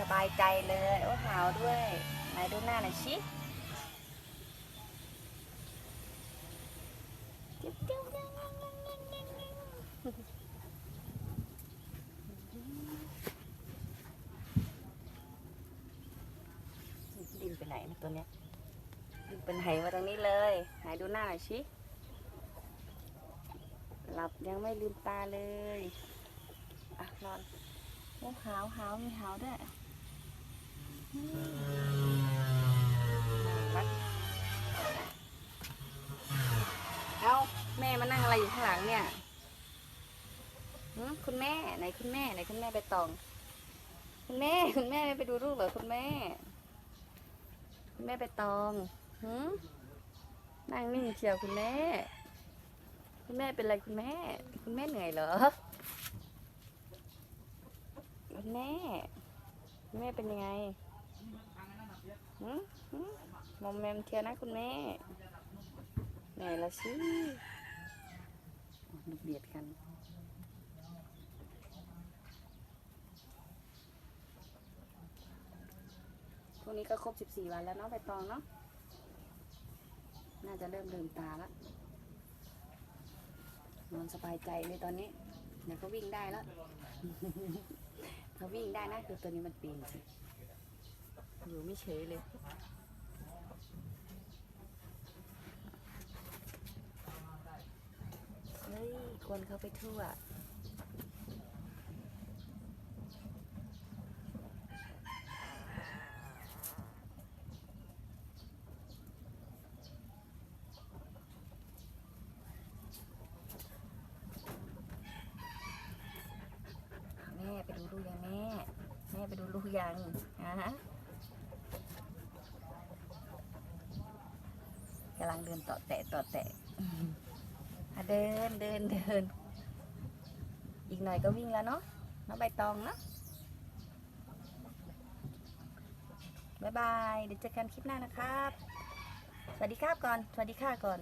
สบายใจเลยโอ้หาวด้วยไหนดูหน้าหน่อยชิดินไปไหนนะตัวเนี้ยดินไปไหมาทางนี้เลยไหนดูหน้าหน่อยชิหลับยังไม่ลืมตาเลย อะนอนโอ้หาวหาวมีหาวด้วย เอาแม่มานั่งอะไรอยู่ข้างหลังเนี่ยคุณแม่ไหนคุณแม่ไหนคุณแม่ไปตอง คุณแม่คุณแม่ไม่ไปดูลูกเหรอคุณแม่ คุณแม่ไปตองหืมนั่งนิ่งเชียวคุณแม่ คุณแม่เป็นไรคุณแม่ คุณแม่เหนื่อยเหรอคุณแม่คุณแม่เป็นยังไง มหืมมอมแมมเทียวนะคุณแม่เหนื่อยแล้วสิดูเบียดกันพวกนี้ก็ครบ 14 วันแล้วเนาะใบตองเนาะ น่าจะเริ่มลืมตาแล้วนอนสบายใจเลยตอนนี้เดี๋ยวก็วิ่งได้แล้ว ถ้าวิ่งได้นะคือตัวนี้มันปีนสิ อยู่ไม่เฉยเลย เฮ้ยคนเขาไปทั่วแม่ไปดูลูกยังแม่ แม่ไปดูลูกยังฮะ กำลังเดินต่อแตะต่อแตะอะเดินเดินเดิน อีกหน่อยก็วิ่งแล้วเนาะน้องใบตองเนาะบายบาย เดี๋ยวเจอกันคลิปหน้านะครับ สวัสดีครับก่อน สวัสดีค่ะก่อน